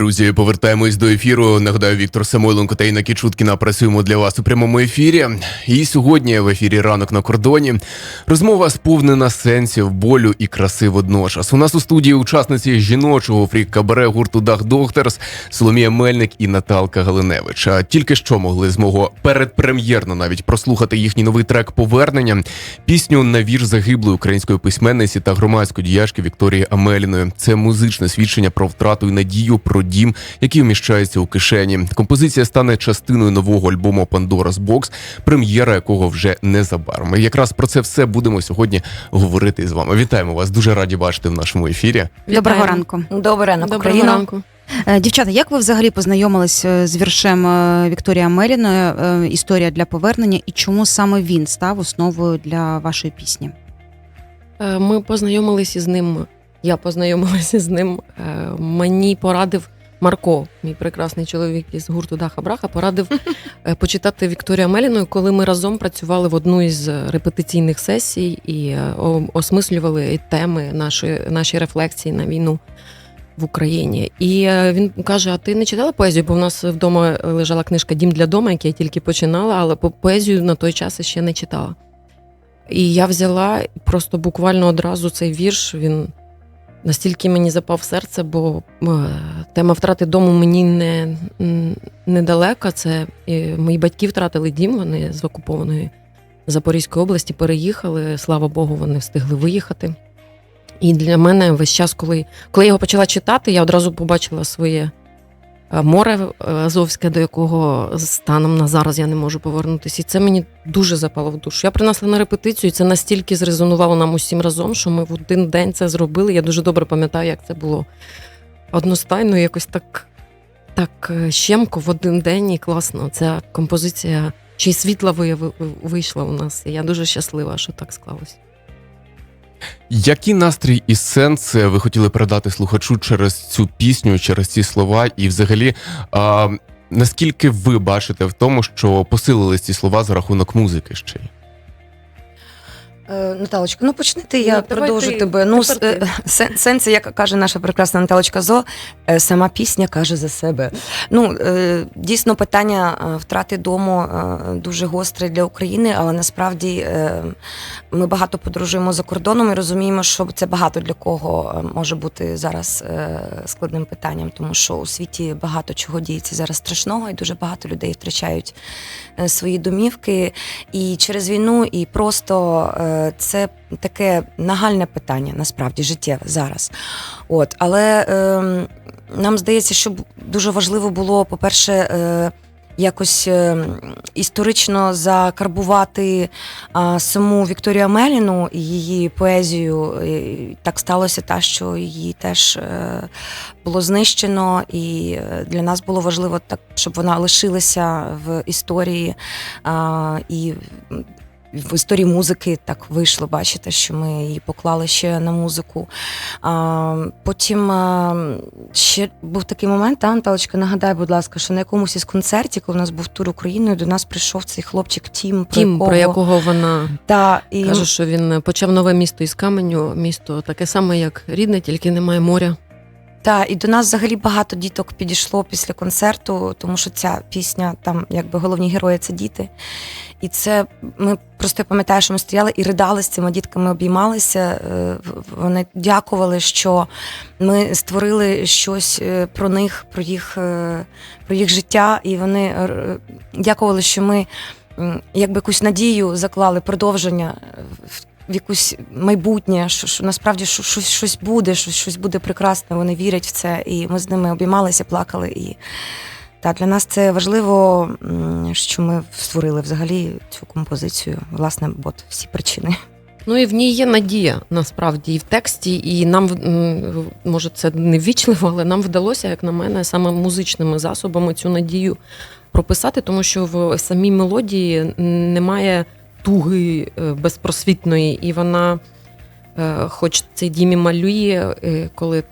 Друзі, повертаємось до ефіру. Нагадаю, Віктор Самойленко та Інна Кічуткіна працюємо для вас у прямому ефірі. І сьогодні в ефірі ранок на кордоні. Розмова сповнена сенсів, болю і краси водночас. У нас у студії учасниці жіночого фрік-кабаре гурту Дах Дохтерс Соломія Мельник і Наталка Галиневич. А тільки що могли змогу передпрем'єрно навіть прослухати їхній новий трек Повернення, пісню на вірш загиблої української письменниці та громадської діячки Вікторії Амеліної. Це музичне свідчення про втрату і надію про дім, який вміщається у кишені. Композиція стане частиною нового альбому Pandora's Box, прем'єра якого вже незабаром. І якраз про це все будемо сьогодні говорити з вами. Вітаємо вас! Дуже раді бачити в нашому ефірі. Доброго ранку. Добрий ранок, Доброго ранку. Е, Дівчата, як ви взагалі познайомились е, з віршем е, Вікторії е, Історія для повернення і чому саме він став основою для вашої пісні? Ми познайомилися з ним. Я познайомилася з ним. Мені порадив Марко, мій прекрасний чоловік із гурту Даха Браха, порадив е, почитати Вікторію Амеліною, коли ми разом працювали в одну із репетиційних сесій і е, осмислювали теми нашої, наші рефлексії на війну в Україні. І е, він каже: А ти не читала поезію? Бо в нас вдома лежала книжка Дім для дома, яку я тільки починала, але по- поезію на той час ще не читала. І я взяла просто буквально одразу цей вірш. Він настільки мені запав серце, бо е, тема втрати дому мені не, недалека. Це е, мої батьки втратили дім, вони з окупованої Запорізької області переїхали. Слава Богу, вони встигли виїхати. І для мене весь час, коли, коли я його почала читати, я одразу побачила своє море е, Азовське, до якого станом на зараз я не можу повернутися. І це мені дуже запало в душу. Я принесла на репетицію, і це настільки зрезонувало нам усім разом, що ми в один день це зробили. Я дуже добре пам'ятаю, як це було одностайно, якось так, так е, щемко в один день і класно. Ця композиція ще й світла вийшла у нас. І я дуже щаслива, що так склалось. Який настрій і сенс е, ви хотіли передати слухачу через цю пісню, через ці слова? І взагалі, а, наскільки ви бачите в тому, що посилились ці слова за рахунок музики ще й? Е, Наталочка, ну почни ти, я Ну, продовжу ти. тебе. Ну, с- е, сен- сенси, як каже наша прекрасна Наталочка Зо, е, сама пісня каже за себе. Ну, дійсно, питання втрати дому дуже гостре для України, але насправді ми багато подорожуємо за кордоном і розуміємо, що це багато для кого може бути зараз складним питанням, тому що у світі багато чого діється зараз страшного, і дуже багато людей втрачають свої домівки. І через війну, і просто це таке нагальне питання, насправді, життєве зараз. От, але е, нам здається, що дуже важливо було, по-перше, е, якось е, історично закарбувати а, саму Вікторію Амеліну і її поезію. І так сталося та, що її теж е, було знищено, і е, для нас було важливо так, щоб вона лишилася в історії а, і в історії музики так вийшло, бачите, що ми її поклали ще на музику. А, потім а, ще був такий момент, та, Анталочка, нагадай, будь ласка, що на якомусь із концертів, коли у нас був тур Україною, до нас прийшов цей хлопчик Тім, Тім, про якого вона та, і... каже, що він почав нове місто із каменю. Місто таке саме, як рідне, тільки немає моря. Та і до нас взагалі багато діток підійшло після концерту, тому що ця пісня, там якби головні герої це діти. І це ми просто пам'ятаю, що ми стояли і ридали з цими дітками, обіймалися. е, Вони дякували, що ми створили щось е, про них, про їх, е, про їх життя, і вони дякували, що ми якби якусь надію заклали, продовження в якусь майбутнє, що, що насправді що, щось, щось буде, що щось буде прекрасне. Вони вірять в це, і ми з ними обіймалися, плакали. І так, для нас це важливо, що ми створили взагалі цю композицію. Власне, от всі причини. Ну і в ній є надія насправді і в тексті, і нам може це не ввічливо, але нам вдалося, як на мене, саме музичними засобами цю надію прописати, тому що в самій мелодії немає туги е, безпросвітної, і вона, е, хоч цей дім і малює, е, коли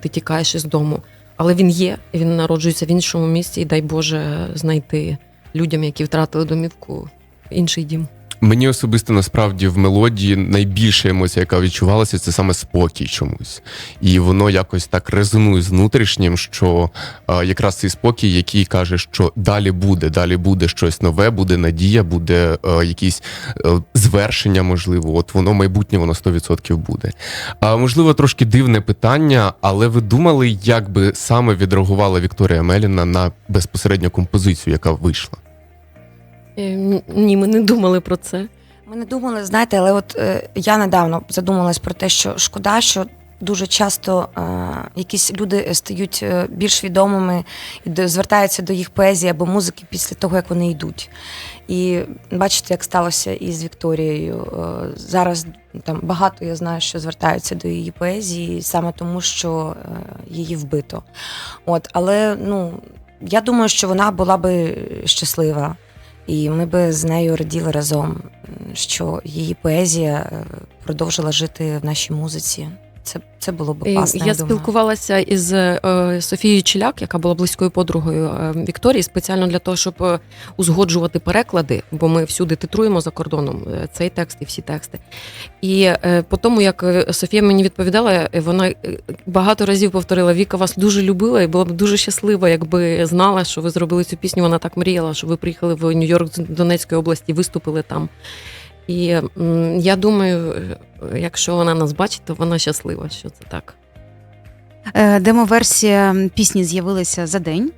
ти тікаєш із дому, але він є, він народжується в іншому місці, і дай Боже знайти людям, які втратили домівку, інший дім. Мені особисто насправді в мелодії найбільша емоція, яка відчувалася, це саме спокій чомусь. І воно якось так резонує з внутрішнім, що е, якраз цей спокій, який каже, що далі буде, далі буде щось нове, буде надія, буде е, якісь е, звершення, можливо. От воно майбутнє, воно 100% буде. А можливо, трошки дивне питання, але ви думали, як би саме відреагувала Вікторія Меліна на безпосередню композицію, яка вийшла? Е, Ні, ми не думали про це. Ми не думали, знаєте, але от е, я недавно задумалась про те, що шкода, що дуже часто е, якісь люди стають е, більш відомими і до- звертаються до їх поезії або музики після того, як вони йдуть. І бачите, як сталося і з Вікторією. Е, зараз там багато я знаю, що звертаються до її поезії саме тому, що е, її вбито. От, але ну, я думаю, що вона була би щаслива. І ми би з нею раділи разом, що її поезія е, продовжила жити в нашій музиці. Це, це було б класно. Я я думаю. спілкувалася із е, Софією Челяк, яка була близькою подругою е, Вікторії, спеціально для того, щоб е, узгоджувати переклади, бо ми всюди титруємо за кордоном цей текст і всі тексти. І по тому, як Софія мені відповідала, вона багато разів повторила: Віка вас дуже любила і була б дуже щаслива, якби знала, що ви зробили цю пісню. Вона так мріяла, що ви приїхали в Нью-Йорк з Донецької області, виступили там. І я думаю, якщо вона нас бачить, то вона щаслива, що це так. Е, Демо-версія пісні з'явилася за день.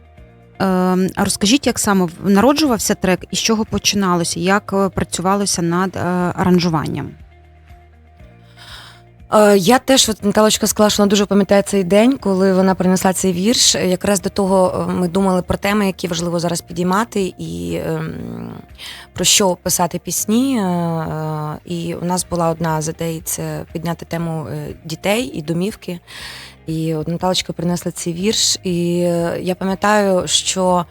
Е, розкажіть, як саме народжувався трек і з чого починалося, як е, працювалося над аранжуванням? Е, Я теж от Наталочка сказала, що вона дуже пам'ятає цей день, коли вона принесла цей вірш. Якраз до того е, ми думали про теми, які важливо зараз підіймати, і ем, про що писати пісні. Е, І у нас була одна з ідей це підняти тему дітей і домівки. І от Наталочка принесла цей вірш. І я пам'ятаю, що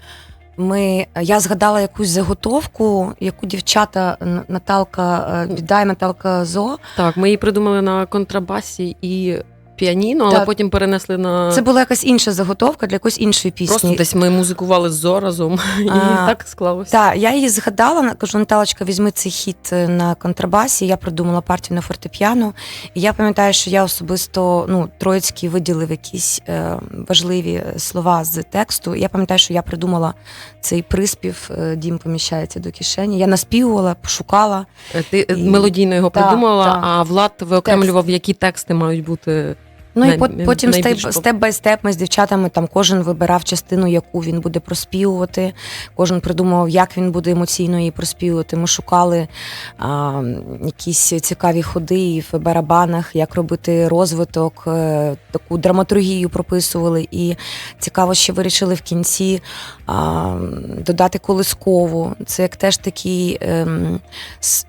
ми, я згадала якусь заготовку, яку дівчата Наталка е, Бідай, Наталка Зо. Так, ми її придумали на контрабасі і піаніно, але Так. потім перенесли на Це була якась інша заготовка для якоїсь іншої пісні. просто десь ми музикували з Зо разом, і А, так склалося. Так, я її згадала, на- кажу, Наталочка, візьми цей хіт е, на контрабасі. Я придумала партію на фортепіано. І я пам'ятаю, що я особисто ну, Троїцький виділив якісь е, важливі слова з тексту. Я пам'ятаю, що я придумала цей приспів, е, дім поміщається до кишені. Я наспівувала, пошукала. Е, Ти е, І- мелодійно його Так, придумала, так. а Влад виокремлював, які тексти мають бути. Ну і Най- потім найбільш степ, степ бай степ ми з дівчатами там кожен вибирав частину, яку він буде проспівувати. Кожен придумував, як він буде емоційно її проспівувати. Ми шукали а, якісь цікаві ходи в барабанах, як робити розвиток, е, таку драматургію прописували. І цікаво, ще вирішили в кінці а, додати колискову. Це як теж такий ем,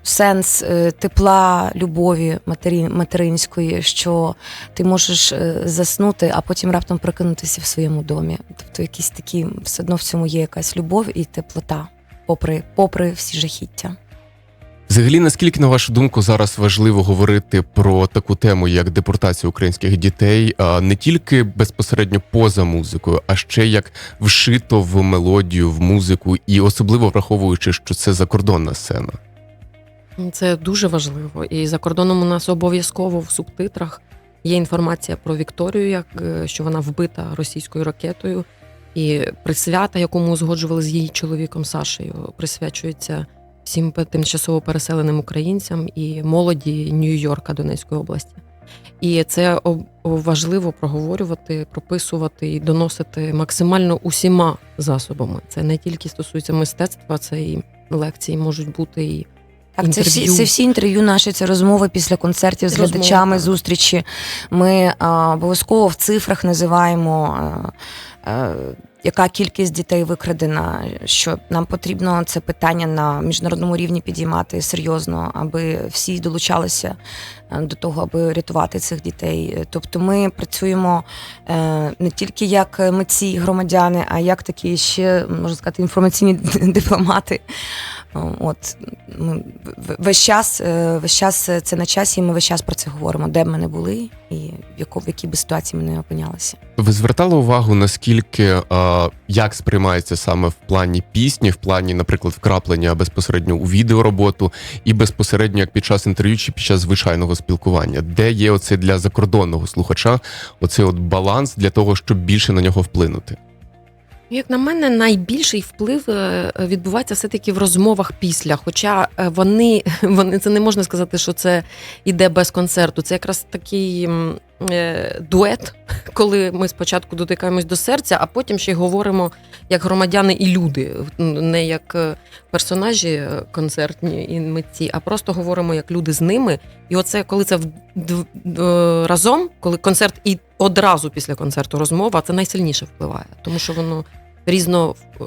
сенс е, тепла, любові матері, материнської, що ти можеш е, заснути, а потім раптом прокинутися в своєму домі. Тобто, якісь такі все одно в цьому є якась любов і теплота, попри, попри всі жахіття. Взагалі, наскільки на вашу думку зараз важливо говорити про таку тему, як депортація українських дітей, а не тільки безпосередньо поза музикою, а ще як вшито в мелодію, в музику, і особливо враховуючи, що це закордонна сцена. Це дуже важливо. І за кордоном у нас обов'язково в субтитрах є інформація про Вікторію, як е, що вона вбита російською ракетою. І присвята, яку ми узгоджували з її чоловіком Сашею, присвячується всім тимчасово переселеним українцям і молоді Нью-Йорка Донецької області. І це важливо проговорювати, прописувати і доносити максимально усіма засобами. Це не тільки стосується мистецтва, це і лекції можуть бути і Так, це всі, це всі інтерв'ю наші, це розмови після концертів з Розмови, глядачами, так. зустрічі. Ми а, обов'язково в цифрах називаємо. А, а, яка кількість дітей викрадена, що нам потрібно це питання на міжнародному рівні підіймати серйозно, аби всі долучалися до того, аби рятувати цих дітей. Тобто ми працюємо е, не тільки як митці громадяни, а як такі ще можна сказати інформаційні дипломати. О, От ми весь час, е, весь час це на часі, і ми весь час про це говоримо, де б ми не були, і в яко- в якій би ситуації ми не опинялися. Ви звертали увагу, наскільки а, е, як сприймається саме в плані пісні, в плані, наприклад, вкраплення безпосередньо у відеороботу і безпосередньо як під час інтерв'ю чи під час звичайного спілкування, де є оце для закордонного слухача, оцей от баланс для того, щоб більше на нього вплинути. Як на мене, найбільший вплив е, відбувається все-таки в розмовах після. Хоча е, вони, вони це не можна сказати, що це іде без концерту. Це якраз такий е, дует, коли ми спочатку дотикаємось до серця, а потім ще й говоримо як громадяни і люди, не як персонажі концертні і митці, а просто говоримо як люди з ними. І оце коли це разом, коли концерт і одразу після концерту розмова, це найсильніше впливає, тому що воно різно. е,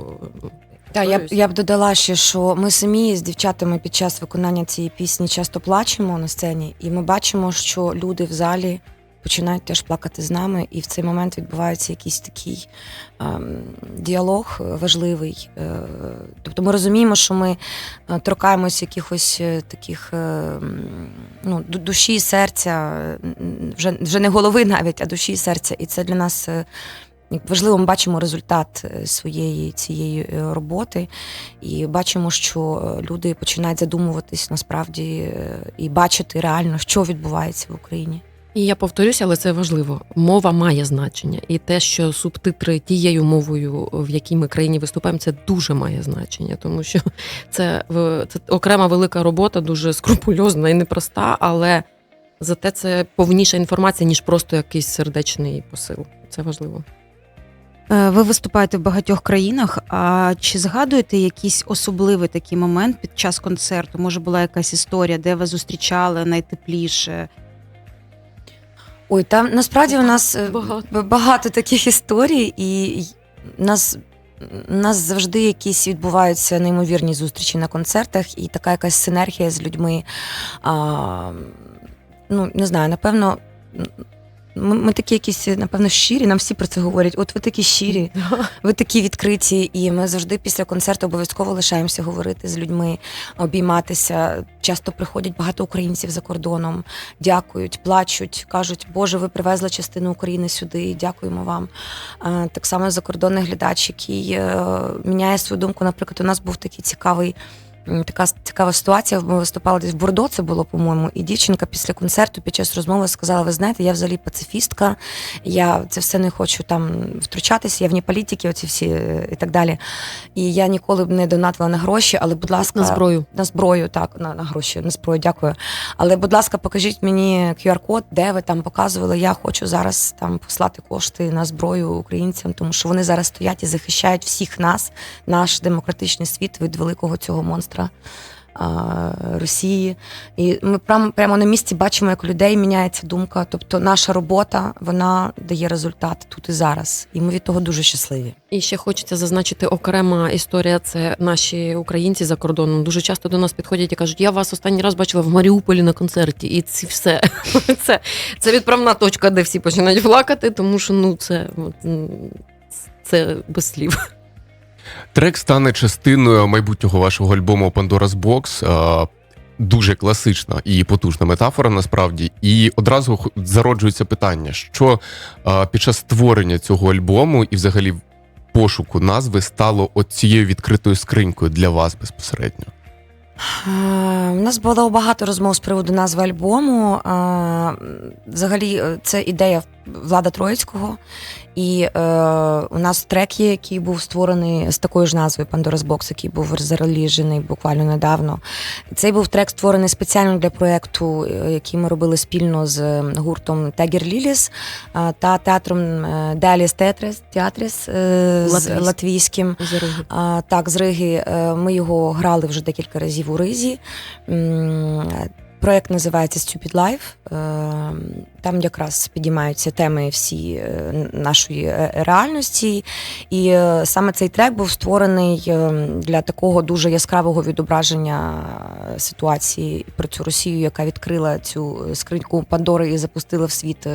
Так, я б я б додала ще, що ми самі з дівчатами під час виконання цієї пісні часто плачемо на сцені, і ми бачимо, що люди в залі починають теж плакати з нами, і в цей момент відбувається якийсь такий ем, діалог важливий. Е, тобто ми розуміємо, що ми е, торкаємось якихось е, таких е, ну, ду- душі, серця, вже, вже не голови навіть, а душі і серця. І це для нас. Важливо, ми бачимо результат е, своєї цієї е, роботи, і бачимо, що е, люди починають задумуватись насправді і бачити реально, що відбувається в Україні. І я повторюся, але це важливо. Мова має значення, і те, що субтитри тією мовою, в якій ми країні виступаємо, це дуже має значення, тому що це, це окрема велика робота, дуже скрупульозна і непроста, але зате це повніша інформація, ніж просто якийсь сердечний посил. Це важливо. Е, Ви виступаєте в багатьох країнах. А чи згадуєте якийсь особливий такий момент під час концерту? Може, була якась історія, де вас зустрічали найтепліше? Ой, там насправді у нас е, Багато. багато таких історій, і й- нас. У нас завжди якісь відбуваються неймовірні зустрічі на концертах, і така якась синергія з людьми. А, ну, не знаю, напевно, ми, ми такі якісь, напевно, щирі, нам всі про це говорять. От ви такі щирі, ви такі відкриті, і ми завжди після концерту обов'язково лишаємося говорити з людьми, обійматися. Часто приходять багато українців за кордоном, дякують, плачуть, кажуть, Боже, ви привезли частину України сюди. Дякуємо вам. Так само закордонний глядач, який е, міняє свою думку. Наприклад, у нас був такий цікавий. Така цікава ситуація. Ми виступали десь в Бордо, це було, по-моєму, і дівчинка після концерту під час розмови сказала: Ви знаєте, я взагалі пацифістка, я це все не хочу там втручатися, я вні політики, оці всі е, і так далі. І я ніколи б не донатила на гроші, але, будь ласка, На зброю. на зброю, так, на, на гроші, на зброю, дякую. Але, будь ласка, покажіть мені QR-код, де ви там показували. Я хочу зараз там послати кошти на зброю українцям, тому що вони зараз стоять і захищають всіх нас, наш демократичний світ від великого цього монстра. А, Росії, і ми прямо прямо на місці бачимо, як у людей міняється думка. Тобто, наша робота вона дає результат тут і зараз, і ми від того дуже щасливі. І ще хочеться зазначити окрема історія. Це наші українці за кордоном. Дуже часто до нас підходять і кажуть: я вас останній раз бачила в Маріуполі на концерті, і це все це, це відправна точка, де всі починають плакати, тому що ну це, це без слів. Трек стане частиною майбутнього вашого альбому Pandora's Box. Е, Дуже класична і потужна метафора насправді. І одразу зароджується питання, що е, під час створення цього альбому і взагалі пошуку назви стало от цією відкритою скринькою для вас безпосередньо. Е, У нас було багато розмов з приводу назви альбому. Е, Взагалі, е, це ідея Влада Троїцького. І е, у нас трек є, який був створений з такою ж назвою Pandora's Box, який був зареліжений буквально недавно. Цей був трек створений спеціально для проєкту, який ми робили спільно з гуртом Тегер Ліліс та театром Деліс Театрис, Театрис е, з латвійським. А, так, з Риги. Ми його грали вже декілька разів у Ризі. М, Проєкт називається Stupid Life. Там якраз підіймаються теми всі е, нашої е, реальності. І е, саме цей трек був створений для такого дуже яскравого відображення ситуації про цю Росію, яка відкрила цю скриньку Пандори і запустила в світ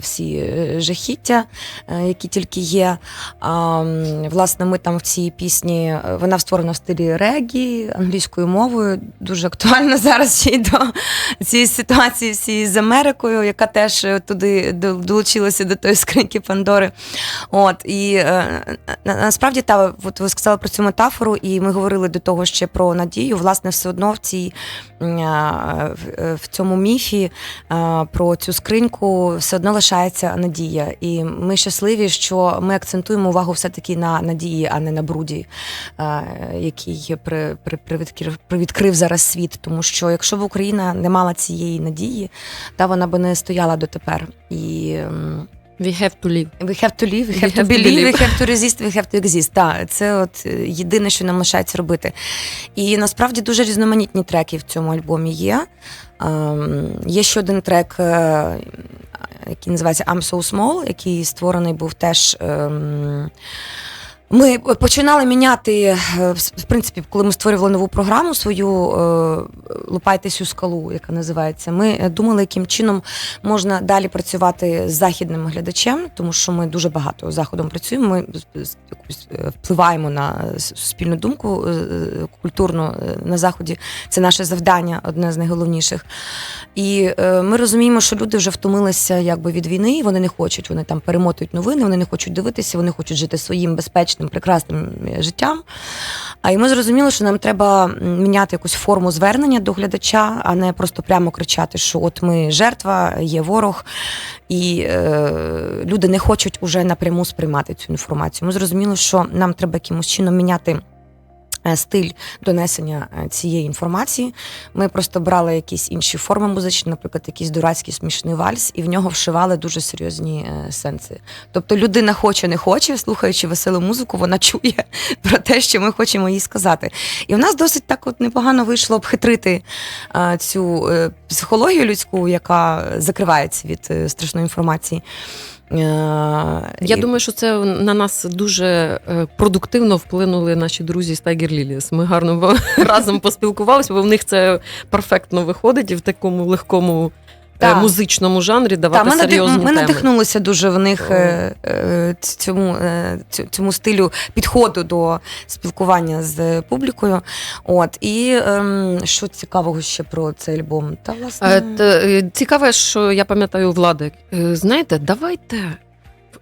всі жахіття, які тільки є. Власне, ми там в цій пісні вона створена в стилі регі англійською мовою. Дуже актуально зараз й до цієї ситуації всі з Америкою, яка теж е, туди долучилася до тої скриньки Пандори. От і е, насправді та от ви сказали про цю метафору, і ми говорили до того ще про надію. Власне, все одно в цій е, в цьому міфі про цю скриньку все одно лишається надія. І ми щасливі, що ми акцентуємо увагу все-таки на надії, а не на бруді, який при, при, привідкрив, привідкрив зараз світ. Тому що якщо б Україна не мала цієї надії, та вона би не стояла дотепер. І We have to live. We have to live, we We have to have to believe, we have to resist, we have to exist. Так, це от е, єдине, що нам лишається робити. І насправді дуже різноманітні треки в цьому альбомі є. Ем, Є ще один трек, е, який називається I'm So Small, який створений був теж. ем, Ми починали міняти, е, в принципі, коли ми створювали нову програму свою е, Лупайтесь у скалу, яка називається. Ми е, думали, яким чином можна далі працювати з західним глядачем, тому що ми дуже багато заходом працюємо. Ми з- з- впливаємо на с- суспільну думку культурну е, на заході. Це наше завдання, одне з найголовніших. І ми розуміємо, що люди вже втомилися якби від війни. Вони не хочуть, вони там перемотують новини, вони не хочуть дивитися, вони хочуть жити своїм безпечним, прекрасним е, життям. А і ми зрозуміли, що нам треба міняти якусь форму звернення до глядача, а не просто прямо кричати, що от ми жертва, є ворог, і е, люди не хочуть уже напряму сприймати цю інформацію. Ми зрозуміли, що нам треба якимось чином міняти. Е, Стиль донесення е, цієї інформації. Ми просто брали якісь інші форми музичні, наприклад, якийсь дурацький смішний вальс, і в нього вшивали дуже серйозні е, сенси. Тобто людина хоче, не хоче, слухаючи веселу музику, вона чує про те, що ми хочемо їй сказати. І в нас досить так от непогано вийшло обхитрити цю психологію людську, яка закривається від страшної інформації. Е, Я і- думаю, що це на нас дуже е, продуктивно вплинули наші друзі з Tiger Lilies. Ми гарно разом поспілкувалися, бо в них це перфектно виходить і в такому легкому Так. музичному жанрі давати Та, ми, серйозні теми. ми надихнулися дуже в них е, е, цьому, е, цьому стилю підходу до спілкування з публікою. От і ем, що цікавого ще про цей альбом? Та власне Е, е, Цікаве, що я пам'ятаю влади. Е, Знаєте, давайте.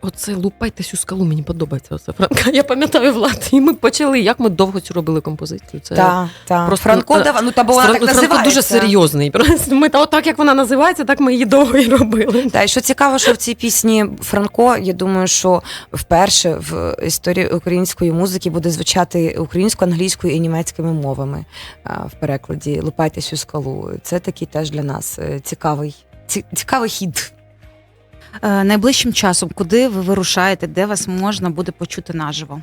Оце лупайтесь у скалу, мені подобається оце Франка. Я пам'ятаю влад. І ми почали, як ми довго цю робили композицію. Це та, та. просто- Франко, та- ну та вона Франко, так Франко дуже серйозний. Просто Ми та отак, як вона називається, так ми її довго і робили. Та і що цікаво, що в цій пісні Франко, я думаю, що вперше в історії української музики буде звучати українською, англійською і німецькими мовами в перекладі Лупайтесь у скалу. Це такий теж для нас е, цікавий, ці- цікавий хід. Е, Найближчим часом, куди ви вирушаєте, де вас можна буде почути наживо?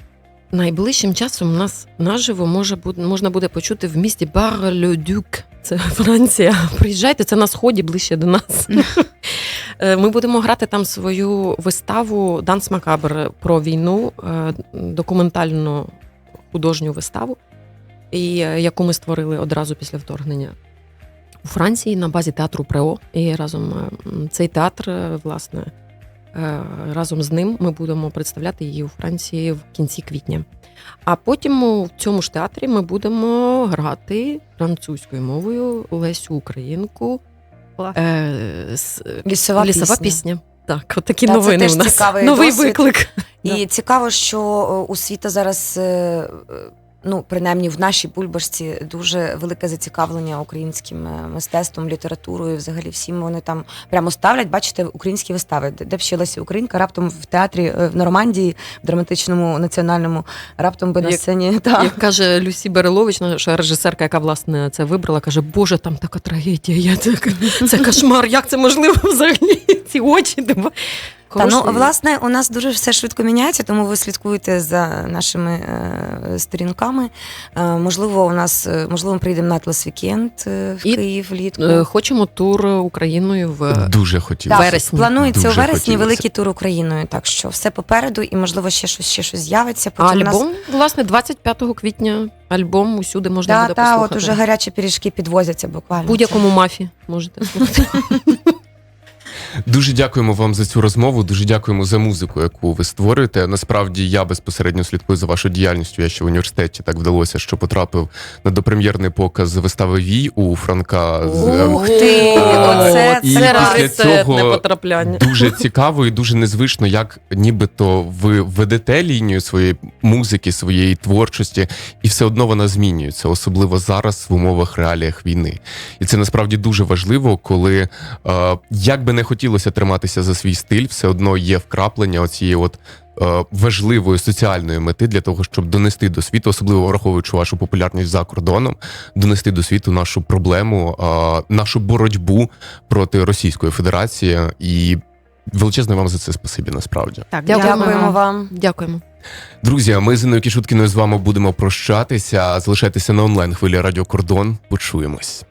Найближчим часом нас наживо може можна буде почути в місті Бар-Ле-Дюк. Це Франція. Приїжджайте, це на сході ближче до нас. Е, Ми будемо грати там свою виставу Данс Макабр про війну, е, документальну художню виставу, і яку ми створили одразу після вторгнення у Франції на базі театру Прео. І разом е, цей театр, е, власне, е, разом з ним ми будемо представляти її у Франції в кінці квітня. А потім у цьому ж театрі ми будемо грати французькою мовою Лесю Українку. Е, с- Лісова, лісова пісня. пісня. Так, от такі Та, це новини теж у нас. Новий досвід. виклик. І цікаво, що у світа зараз. Ну, принаймні в нашій бульбашці дуже велике зацікавлення українським е, мистецтвом, літературою. Взагалі всім вони там прямо ставлять, бачите, українські вистави, де де вчилася Українка, раптом в театрі е, в Нормандії, в драматичному національному, раптом би на Як- сцені. Та. Як каже Люсі Берелович, наша режисерка, яка власне це вибрала, каже: Боже, там така трагедія. Я так, це кошмар. Як це можливо взагалі? Ці очі. диба». Та ну власне у нас дуже все швидко міняється, тому ви слідкуєте за нашими е, сторінками. Е, можливо, у нас е, можливо ми приїдемо на Атлас Вікенд е, в І, Київ влітку. Е, Хочемо тур Україною в Дуже хотілося. Так, вересні. Планується Дуже у вересні хотілося. великий тур Україною, так що все попереду, і можливо ще щось ще щось з'явиться. А Потім у нас альбом, власне, 25 квітня. Альбом усюди можна та, буде та, послухати. от уже гарячі пиріжки підвозяться буквально. Будь-якому мафі можете слухати. Дуже дякуємо вам за цю розмову. Дуже дякуємо за музику, яку ви створюєте. Насправді я безпосередньо слідкую за вашою діяльністю. Я ще в університеті так вдалося, що потрапив на допрем'єрний показ вистави Вій у Франка Ух ти, Е, оце і це після цього потрапляння. Дуже цікаво і дуже незвично, як нібито ви ведете лінію своєї музики, своєї творчості, і все одно вона змінюється, особливо зараз в умовах реаліях війни. І це насправді дуже важливо, коли е, як би не хотілося триматися за свій стиль, все одно є вкраплення оцієї от. е, Важливої соціальної мети для того, щоб донести до світу, особливо враховуючи вашу популярність за кордоном, донести до світу нашу проблему, е, нашу боротьбу проти Російської Федерації. І величезне вам за це спасибі. Насправді, Так, Дякуємо. Дякуємо вам. Дякуємо. друзі. Ми з Інною Кішуткіною з вами будемо прощатися. Залишайтеся на онлайн хвилі Радіо Кордон. Почуємось.